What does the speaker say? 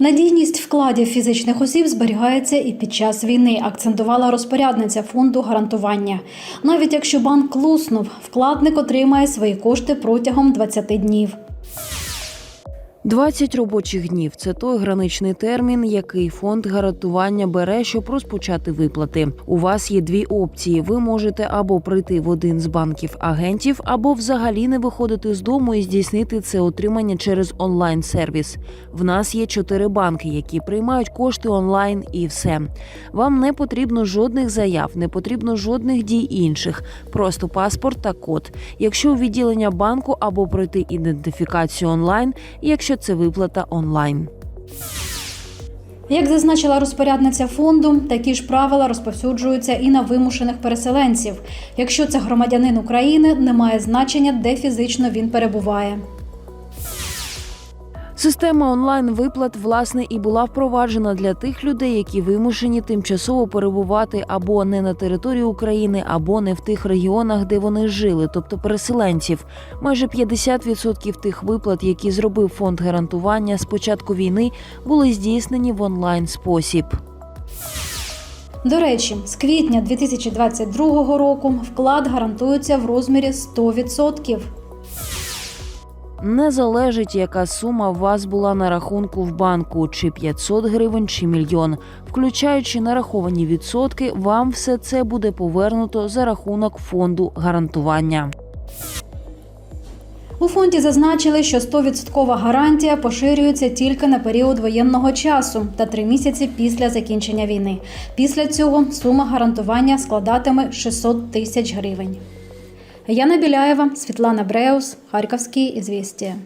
Надійність вкладів фізичних осіб зберігається і під час війни, акцентувала розпорядниця фонду гарантування. Навіть якщо банк луснув, вкладник отримає свої кошти протягом 20 днів. 20 робочих днів це той граничний термін, який фонд гарантування бере, щоб розпочати виплати. У вас є дві опції: ви можете або прийти в один з банків агентів, або взагалі не виходити з дому і здійснити це отримання через онлайн сервіс. В нас є чотири банки, які приймають кошти онлайн, і все. Вам не потрібно жодних заяв, не потрібно жодних дій інших, просто паспорт та код. Якщо у відділення банку або пройти ідентифікацію онлайн, якщо це виплата онлайн. Як зазначила розпорядниця фонду, такі ж правила розповсюджуються і на вимушених переселенців. Якщо це громадянин України, немає значення, де фізично він перебуває. Система онлайн виплат власне і була впроваджена для тих людей, які вимушені тимчасово перебувати або не на території України, або не в тих регіонах, де вони жили, тобто переселенців. Майже 50% тих виплат, які зробив фонд гарантування з початку війни, були здійснені в онлайн спосіб. До речі, з квітня 2022 року вклад гарантується в розмірі 100%. Не залежить, яка сума у вас була на рахунку в банку, чи 500 гривень, чи мільйон. Включаючи нараховані відсотки, вам все це буде повернуто за рахунок фонду гарантування. У фонді зазначили, що 100% гарантія поширюється тільки на період воєнного часу та три місяці після закінчення війни. Після цього сума гарантування складатиме 600 тисяч гривень. Яна Біляєва, Світлана Бреус, Харківські ізвістія.